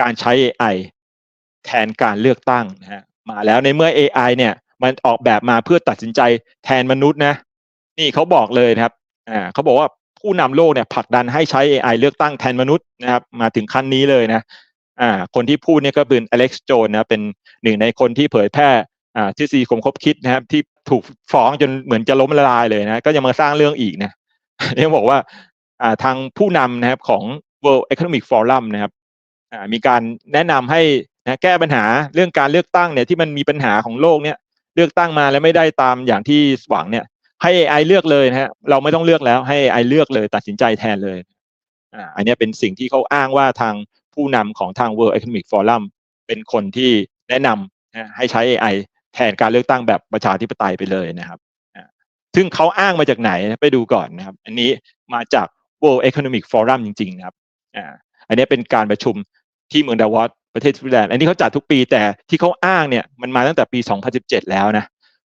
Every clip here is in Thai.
การใช้ AI แทนการเลือกตั้งนะฮะมาแล้วในเมื่อ AI เนี่ยมันออกแบบมาเพื่อตัดสินใจแทนมนุษย์นะ นี่เขาบอกเลยนะครับอ่าเขาบอกว่าผู้นำโลกเนี่ยผลักดันให้ใช้ AI เลือกตั้งแทนมนุษย์นะครับมาถึงขั้นนี้เลยนะอ่าคนที่พูดเนี่ยก็เป็นอเล็กซ์โจนนะเป็นหนึ่งในคนที่เผยแพร่อ่าทฤษฎีคมคบคิดนะครับที่ถูกฟ้องจนเหมือนจะล้มละลายเลยนะก็ยังมาสร้างเรื่องอีกนะเนี่ยบอกว่าอ่าทางผู้นำนะครับของ World Economic Forum นะครับ มีการแนะนำให้นะแก้ปัญหาเรื่องการเลือกตั้งเนี่ยที่มันมีปัญหาของโลกเนี่ยเลือกตั้งมาแล้วไม่ได้ตามอย่างที่หวังเนี่ยให้ AI เลือกเลยนะฮะเราไม่ต้องเลือกแล้วให้ AI เลือกเลย ตัดสินใจแทนเลยอ่าอันนี้เป็นสิ่งที่เขาอ้างว่าทางผู้นำของทาง World Economic Forum เป็นคนที่แนะนำนะให้ใช้ AI แทนการเลือกตั้งแบบประชาธิปไตยไปเลยนะครับซึ่งเขาอ้างมาจากไหนไปดูก่อนนะครับ อันนี้มาจาก World Economic Forum จริง ๆ นะครับอ่าอันนี้เป็นการประชุม ที่เมืองดาวอสประเทศสวิตเซอร์แลนด์อันนี้เขาจัดทุกปีแต่ที่เขาอ้างเนี่ยมันมาตั้งแต่ปี 2017 แล้วนะ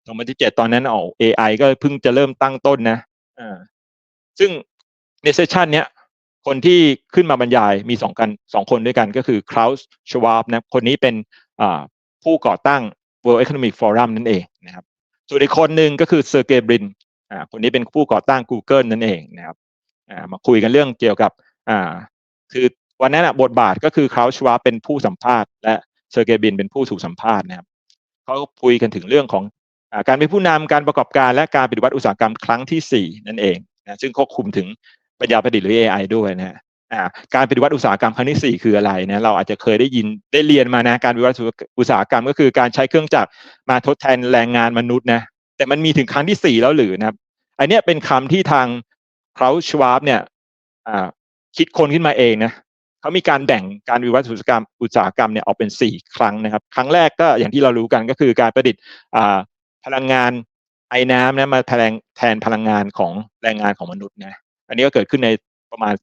2017 ตอนนั้นเอา AI ก็เพิ่งจะเริ่มตั้งต้นนะอ่าซึ่งในเซสชันเนี้ยคนที่ขึ้นมาบรรยายมีสองกันสองคนด้วยกันก็คือคลาวส์ชวาบนะคนนี้เป็นอ่าผู้ก่อตั้ง World Economic Forum นั่นเองนะครับส่วนอีกคนหนึ่งก็คือเซอร์เกย์บรินอ่าคนนี้เป็นผู้ก่อตั้ง Google นั่นเองนะครับอ่ามาคุยกันเรื่องเกี่ยวกับอ่าคือ วันนั้นอะบทบาทก็คือเขาชวาเป็นผู้สัมภาษณ์และเซอร์เกบินเป็นผู้ถูกสัมภาษณ์นะครับเขาคุยกันถึงเรื่องของอการเป็นผู้นำการประกอบการและการปฏิวัติอุตสาหกรรมครั้งที่ 4 นั่นเองนะซึ่งควบคุมถึงปัญญาประดิษฐ์หรือ AI ด้วยนะการปฏิวัติอุตสาหกรรมครั้งที่ 4 คืออะไรนะเราอาจจะเคยได้ยินได้เรียนมานะการปฏิวัติอุตสาหกรรมก็คือการใช้เครื่องจักรมาทดแทนแรงงานมนุษย์นะแต่มันมีถึงครั้งที่ 4 แล้วหรือนะครับ อันนี้เป็นคำที่ทางเขาชวาบเนี่ยคิดคนขึ้นมาเองนะ เขามีการแบ่งการวิวัฒนอุตสาหกรรมอุตสาหกรรมเนี่ยออกเป็นสี่ครั้งนะครับ ครั้งแรกก็อย่างที่เรารู้กันก็คือการประดิษฐ์พลังงานไอ้น้ำนะมาแทนแทนพลังงานของแรงงานของมนุษย์นะอันนี้ก็เกิดขึ้นในประมาณ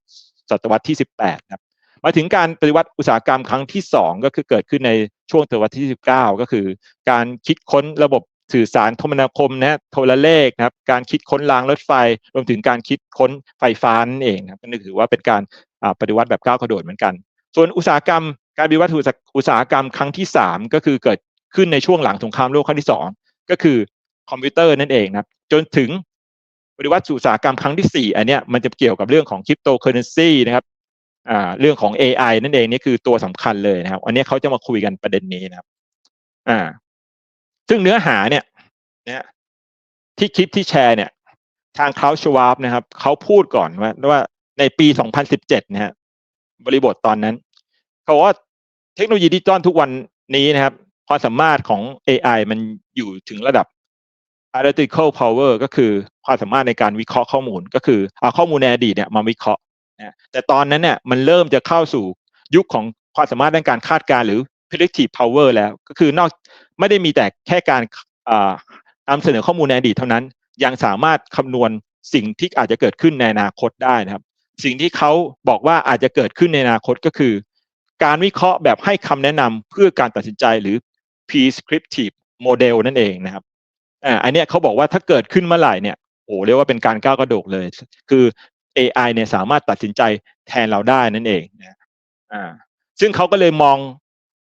ศตวรรษที่ 18ครับมาถึงการปฏิวัติอุตสาหกรรมครั้งที่ 2 ก็คือเกิดขึ้นในช่วงศตวรรษที่ 19 ก็คือ การคิดค้นระบบ สื่อสารคมนาคมนะโทรเลขนะครับการคิดค้นรางรถไฟ รวมถึงการคิดค้นไฟฟ้านั่นเองนะครับก็ถือว่าเป็นการปฏิวัติแบบก้าวกระโดดเหมือนกัน ส่วนอุตสาหกรรมการปฏิวัติอุตสาหกรรมครั้งที่ 3 ก็คือเกิดขึ้นในช่วงหลังสงครามโลกครั้งที่ 2 ก็คือคอมพิวเตอร์นั่นเองนะครับจนถึงปฏิวัติอุตสาหกรรมครั้งที่ 4 อันเนี้ยมันจะเกี่ยวกับเรื่องของคริปโตเคอเรนซีนะครับอ่าเรื่องของ AI นั่นเองนี่คือตัวสำคัญเลยนะครับ อันนี้เขาจะมาคุยกันประเด็นนี้นะครับอ่า ซึ่งเนื้อหาเนี่ยนยที่คลิปที่แชร์เนี่ย ทางเขาชวาบนะครับเขาพูดก่อนว่าว่าในปี 2017 นะฮะบริบทตอนนั้น เขาว่าเทคโนโลยีดิจิตอลทุกวันนี้นะครับความสามารถของ AI มันอยู่ถึงระดับ analytical power ก็คือความสามารถในการวิเคราะห์ข้อมูล ก็คือเอาข้อมูลในอดีตเนี่ยมาวิเคราะห์นะแต่ตอนนั้นเนี่ยมันเริ่มจะเข้าสู่ยุคของความสามารถในการคาดการหรือ predictive power แล้ว ก็คือนอกไม่ได้มีแต่แค่การนำเสนอข้อมูลในอดีตเท่านั้น ยังสามารถคำนวณสิ่งที่อาจจะเกิดขึ้นในอนาคตได้นะครับ สิ่งที่เขาบอกว่าอาจจะเกิดขึ้นในอนาคตก็คือ การวิเคราะห์แบบให้คำแนะนำเพื่อการตัดสินใจหรือ prescriptive model นั่นเองนะครับอ่าอันนี้เขาบอกว่าถ้าเกิดขึ้นเมื่อไหร่เนี่ยโอ้เรียกว่าเป็นการก้าวกระโดดเลย คือ AI เนี่ยสามารถตัดสินใจแทนเราได้นั่นเองนะอ่าซึ่งเขาก็เลยมอง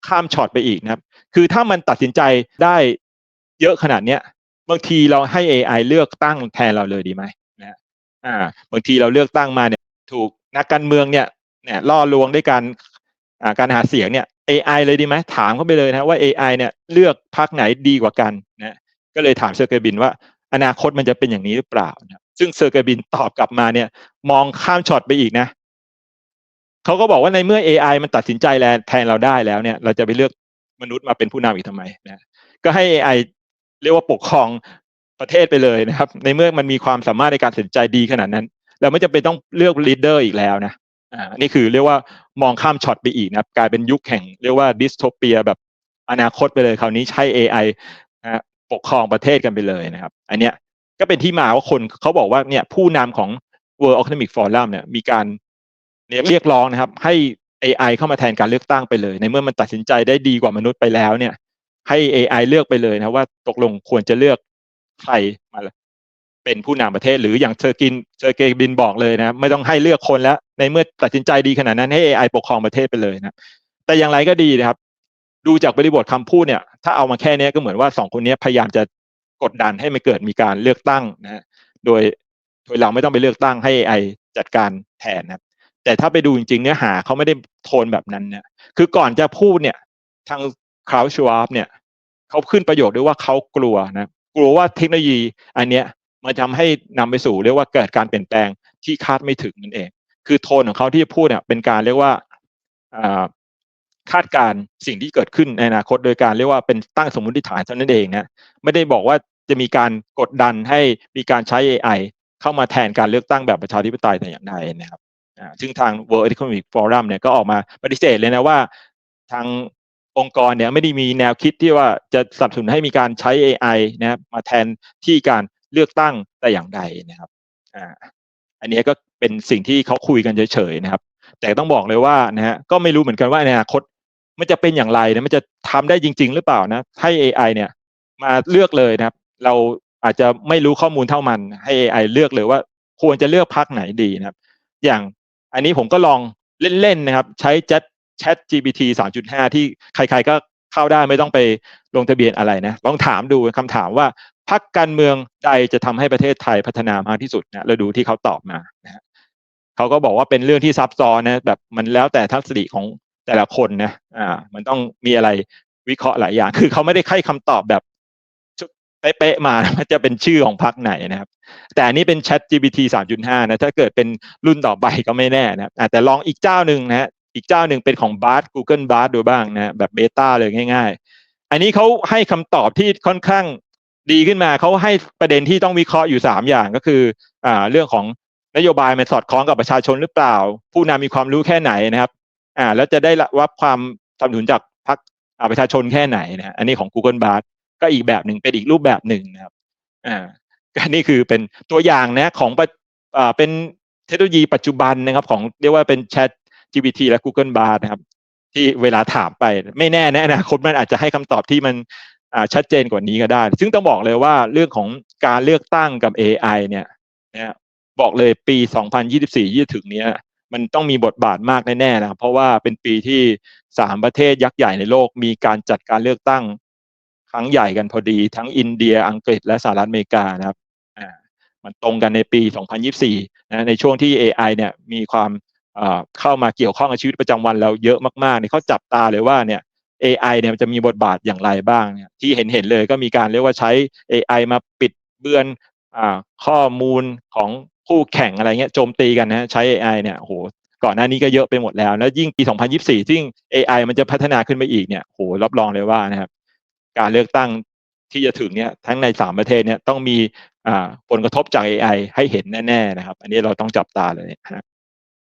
ข้ามช็อตไปอีกนะครับ คือถ้ามันตัดสินใจได้เยอะขนาดเนี้ยบางทีเราให้ AI เลือกตั้งแทนเราเลยดีไหมนะอ่าบางทีเราเลือกตั้งมาเนี่ย ถูกนักการเมืองเนี่ยเนี่ยล่อลวงด้วยการอ่าการหาเสียงเนี่ย AI เลยดีไหมถามเขาไปเลยนะว่า AI เนี่ยเลือกพรรคไหนดีกว่ากันนะก็เลยถามเซอร์เกบินว่า อนาคตมันจะเป็นอย่างนี้หรือเปล่านะซึ่งเซอร์เกบินตอบกลับมาเนี่ย มองข้ามช็อตไปอีกนะ เขาก็บอกว่าในเมื่อ AI มันตัดสินใจแล้วแทนเราได้แล้วเนี่ย เราจะไปเลือกมนุษย์มาเป็นผู้นำอีกทำไมนะก็ให้ AI เรียกว่าปกครองประเทศไปเลยนะครับ ในเมื่อมันมีความสามารถในการตัดสินใจดีขนาดนั้น เราไม่จำเป็นต้องเลือกลีดเดอร์อีกแล้วนะอ่านี่คือเรียกว่ามองข้ามช็อตไปอีกนะครับ กลายเป็นยุคแห่งเรียกว่าดิสโทเปียแบบอนาคตไปเลยคราวนี้ใช้ AI นะปกครองประเทศกันไปเลยนะครับ อันเนี้ยก็เป็นที่มาว่าคนเขาบอกว่าเนี่ยผู้นำของ World Economic Forum เนี่ยมีการ เรียกร้องนะครับ ให้ AI เข้ามาแทนการเลือกตั้งไปเลย ในเมื่อมันตัดสินใจได้ดีกว่ามนุษย์ไปแล้วเนี่ย ให้ AI เลือกไปเลยนะว่าตกลงควรจะเลือกใครมาเป็นผู้นำประเทศ หรืออย่างเซอร์กินเซอร์เกบินบอกเลยนะไม่ต้องให้เลือกคนแล้ว ในเมื่อตัดสินใจดีขนาดนั้นให้ AI ปกครองประเทศไปเลยนะแต่อย่างไรก็ดีนะครับ ดูจากบริบทคำพูดเนี่ย ถ้าเอามาแค่นี้ก็เหมือนว่าสองคนนี้พยายามจะกดดันให้มันเกิดมีการเลือกตั้งนะฮะโดยโดยเราไม่ต้องไปเลือกตั้งให้ AI จัดการแทนนะครับ แต่ถ้าไปดูจริงๆเนื้อหาเขาไม่ได้โทนแบบนั้นเนี่ย คือก่อนจะพูดเนี่ย ทางคลาวชวาร์เนี่ยเขาขึ้นประโยชน์ด้วยว่าเขากลัวนะ กลัวว่าเทคโนโลยีอันเนี้ยมันทำให้นำไปสู่เรียกว่าเกิดการเปลี่ยนแปลงที่คาดไม่ถึงนั่นเอง คือโทนของเขาที่พูดเนี่ยเป็นการเรียกว่าคาดการสิ่งที่เกิดขึ้นในอนาคต โดยการเรียกว่าเป็นตั้งสมมติฐานเท่านั้นเองนะไม่ได้บอกว่าจะมีการกดดันให้มีการใช้ AI เข้ามาแทนการเลือกตั้งแบบประชาธิปไตยแต่อย่างใดนะครับ ซึ่งทาง World Economic Forum เนี่ยก็ออกมาปฏิเสธเลยนะว่า ทางองค์กรเนี่ยไม่ได้มีแนวคิดที่ว่าจะสนับสนุนให้มีการใช้ AI นะครับมาแทนที่การเลือกตั้งแต่อย่างใดนะครับอ่าอันนี้ก็เป็นสิ่งที่เขาคุยกันเฉยๆนะครับ แต่ต้องบอกเลยว่านะฮะก็ไม่รู้เหมือนกันว่าในอนาคตมันจะเป็นอย่างไรนะมันจะทำได้จริง ๆ หรือเปล่านะให้ AI เนี่ยมาเลือกเลยนะครับ เราอาจจะไม่รู้ข้อมูลเท่ามันให้ AI เลือกเลยว่าควรจะเลือกพักไหนดีนะครับ อย่าง อันนี้ผมก็ลองเล่นๆนะครับ ใช้ Chat Chat GPT 3.5 ที่ใครๆก็เข้าได้ไม่ต้องไปลงทะเบียนอะไรนะ ลองถามดูคำถามว่าพักการเมืองใดจะทำให้ประเทศไทยพัฒนามากที่สุดนะแล้วดูที่เขาตอบมานะเขาก็บอกว่าเป็นเรื่องที่ซับซ้อนนะแบบมันแล้วแต่ทัศนคติของแต่ละคนนะอ่ามันต้องมีอะไรวิเคราะห์หลายอย่าง คือเขาไม่ได้ให้คำตอบแบบ เป๊ะๆมาว่าจะเป็นชื่อของพรรคไหนนะครับ แต่อันนี้เป็น Chat GPT 3.5 นะถ้าเกิดเป็นรุ่นต่อไปก็ไม่แน่นะครับแต่ลองอีกเจ้าหนึ่งนะอีกเจ้าหนึ่งเป็นของ Bard Google Bard ดูบ้างนะแบบเบต้าเลยง่าย ๆ อันนี้เขาให้คำตอบที่ค่อนข้างดีขึ้นมาเขาให้ประเด็นที่ต้องวิเคราะห์อยู่สามอย่างก็คืออ่าเรื่องของนโยบายมันสอดคล้องกับประชาชนหรือเปล่า ผู้นำมีความรู้แค่ไหนนะครับอ่าแล้วจะได้รับความสนับสนุนจากพรรคประชาชนแค่ไหนนะอันนี้ของ Google Bard ก็อีกแบบหนึ่งเป็นอีกรูปแบบหนึ่งนะครับอ่าก็นี่คือเป็นตัวอย่างนะของปะอ่าเป็นเทคโนโลยีปัจจุบันนะครับ ของเรียกว่าเป็น Chat GPT และ Google Bard นะครับ ที่เวลาถามไปไม่แน่ในอนาคตมันอาจจะให้คำตอบที่มันอ่าชัดเจนกว่านี้ก็ได้ ซึ่งต้องบอกเลยว่าเรื่องของการเลือกตั้งกับ AI เนี่ยนะบอกเลยปี 2024ที่ถึงเนี้ยมันต้องมีบทบาทมากแน่ๆนะครับเพราะว่าเป็นปีที่สามประเทศยักษ์ใหญ่ในโลกมีการจัดการเลือกตั้ง ครั้งใหญ่กันพอดี ทั้งอินเดียอังกฤษและสหรัฐอเมริกานะครับมันตรงกันในปี 2024นะในช่วงที่ AI เนี่ยมีความเข้ามาเกี่ยวข้องกับชีวิตประจำวันเราเยอะมากๆเนี่ยเขาจับตาเลยว่าเนี่ย AI เนี่ยจะมีบทบาทอย่างไรบ้างเนี่ยที่เห็นเห็นเลยก็มีการเรียกว่าใช้ AI มาปิดเบือนอข้อมูลของคู่แข่งอะไรเงี้ยโจมตีกันนะใช้ AI เนี่ยโหก่อนหน้านี้ก็เยอะไปหมดแล้ว แล้วยิ่งปี 2024 ซึ่ง AI มันจะพัฒนาขึ้นไปอีกเนี่ยโหรับรองเลยว่านะครับ การเลือกตั้งที่จะถึงเนี่ยทั้งในสามประเทศเนี่ยต้องมีผลกระทบจาก AI ให้เห็นแน่ๆนะครับ อันนี้เราต้องจับตาเลยนะครับ